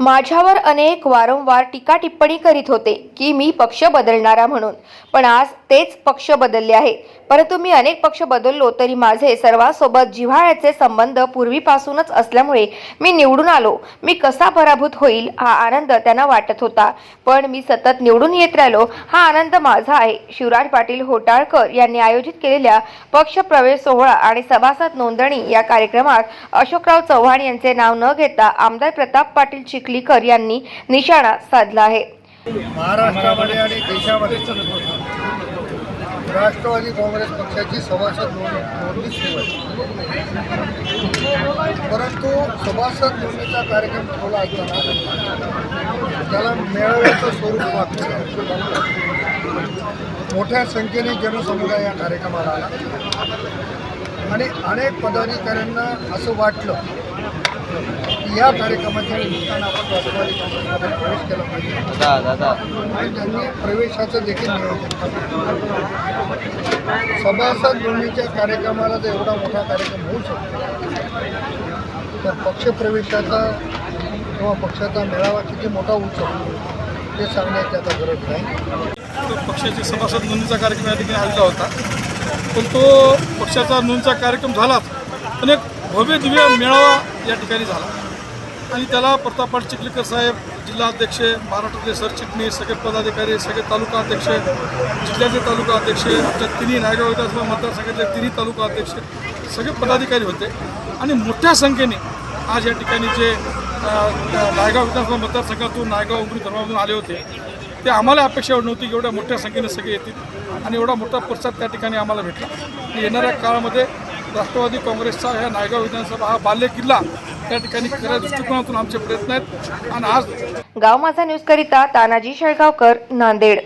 माझ्यावर अनेक वारंवार टीका टिप्पणी करीत होते की मी पक्ष बदलणारा म्हणून. पण आज तेच पक्ष बदलले आहे. परंतु मी अनेक पक्ष बदललो तरी माझे सर्वांसोबत जिव्हाळ्याचे संबंध पूर्वीपासूनच असल्यामुळे मी निवडून आलो. मी कसा पराभूत होईल हा आनंद त्यांना वाटत होता. पण मी सतत निवडून येत राहिलो हा आनंद माझा आहे. शिवराज पाटील होटाळकर यांनी आयोजित केलेल्या पक्ष प्रवेश सोहळा आणि सभासद नोंदणी या कार्यक्रमात अशोकराव चव्हाण यांचे नाव न घेता आमदार प्रताप पाटील चिखलीकर यांनी निशाणा साधला आहे. महाराष्ट्रामध्ये आणि देशामध्ये राष्ट्रवादी काँग्रेस पक्षाची सभासद नोंदणी सुरू आहे. परंतु सभासद नोंदणीचा कार्यक्रम ठेवला असताना त्याला मेळाव्याचं स्वरूप लागतं मोठ्या संख्येने जनसमुदाय या कार्यक्रमाला आला. आणि अनेक पदाधिकाऱ्यांना असं वाटलं या कार्यक्रमाच्या निमित्तानं आपण राष्ट्रवादी काँग्रेसमध्ये प्रवेश केला पाहिजे. दादा दादा. आणि त्यांनी प्रवेशाचं देखील नियोजन केलं सभासद नोंदणीच्या कार्यक्रमाला जर एवढा मोठा कार्यक्रम होऊ शकतो तर पक्षप्रवेशाचा किंवा पक्षाचा मेळावा किती मोठा होऊ शकतो ते सांगण्याची आता गरज नाही. तो पक्षाची सभासद नोंदणीचा कार्यक्रम या ठिकाणी आलेला होता. पण तो पक्षाचा नोंदीचा कार्यक्रम झालाच पण एक भव्य दिव्य मेळावा या ठिकाणी झाला. आणि त्याला प्रतापपाट चिखलीकर साहेब जिल्हाध्यक्ष महाराष्ट्रातले सरचिटणीस सगळे पदाधिकारी सगळे तालुका अध्यक्ष जिल्ह्याचे तालुका अध्यक्ष आमच्या तिन्ही नायगाव विधानसभा मतदारसंघातले तिन्ही तालुका अध्यक्ष सगळे पदाधिकारी होते. आणि मोठ्या संख्येने आज या ठिकाणी जे नायगाव विधानसभा मतदारसंघातून नायगाव उमरी धर्मामधून आले होते ते आम्हाला अपेक्षा नव्हती की एवढ्या मोठ्या संख्येने सगळे येतील आणि एवढा मोठा प्रसाद त्या ठिकाणी आम्हाला भेटला. आणि येणाऱ्या काळामध्ये राष्ट्रवादी काँग्रेसचा ह्या नायगाव विधानसभा हा बाल्य किल्ला त्या ठिकाणी खऱ्या दृष्टिकोनातून आमचे प्रयत्न आहेत. आणि आज गाव माझा न्यूज करिता तानाजी शेळगावकर नांदेड.